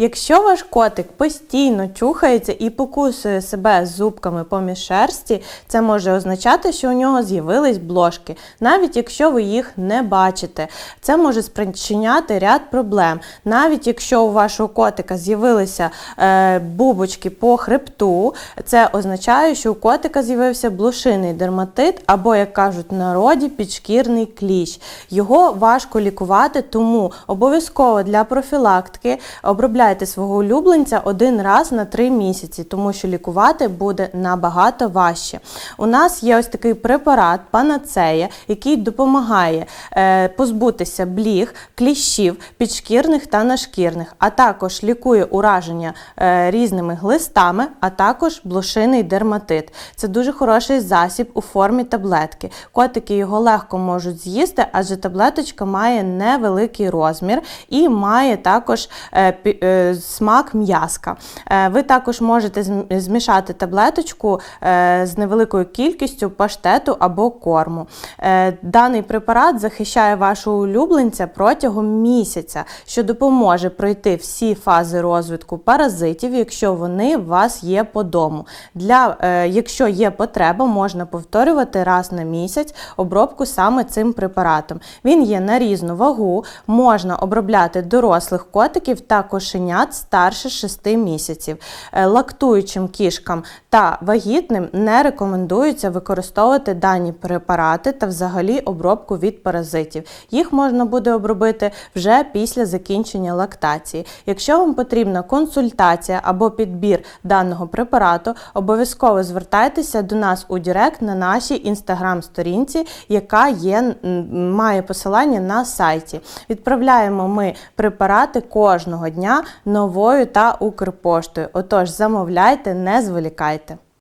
Якщо ваш котик постійно чухається і покусує себе зубками поміж шерсті, це може означати, що у нього з'явились блошки, навіть якщо ви їх не бачите. Це може спричиняти ряд проблем. Навіть якщо у вашого котика з'явилися е, бубочки по хребту, це означає, що у котика з'явився блошиний дерматит або, як кажуть в народі, підшкірний кліщ. Його важко лікувати, тому обов'язково для профілактики обробляйте свого улюбленця один раз на три місяці, тому що лікувати буде набагато важче. У нас є ось такий препарат панацея, який допомагає е, позбутися бліг, кліщів, підшкірних та нашкірних, а також лікує ураження е, різними глистами, а також блошиний дерматит. Це дуже хороший засіб у формі таблетки. Котики його легко можуть з'їсти, адже таблеточка має невеликий розмір і має також е, е, смак м'язка. Е, ви також можете змішати таблеточку е, з невеликою кількістю паштету або корму. Е, даний препарат захищає вашого улюбленця протягом місяця, що допоможе пройти всі фази розвитку паразитів, якщо вони у вас є по дому. Для, якщо є потреба, можна повторювати раз на місяць обробку саме цим препаратом. Він є на різну вагу, можна обробляти дорослих котиків та кошенят старше 6 місяців. Е, Лактуючим кішкам та вагітним не рекомендується використовувати дані препарати та взагалі обробку від паразитів. Їх можна буде обробити вже після закінчення лактації. Якщо вам потрібна консультація або підбір даного препарату, обов'язково звертайтеся до нас у Директ на нашій інстаграм-сторінці, яка є, має посилання на сайті. Відправляємо ми препарати кожного дня новою та Укрпоштою. Отож, замовляйте, не зволікайте.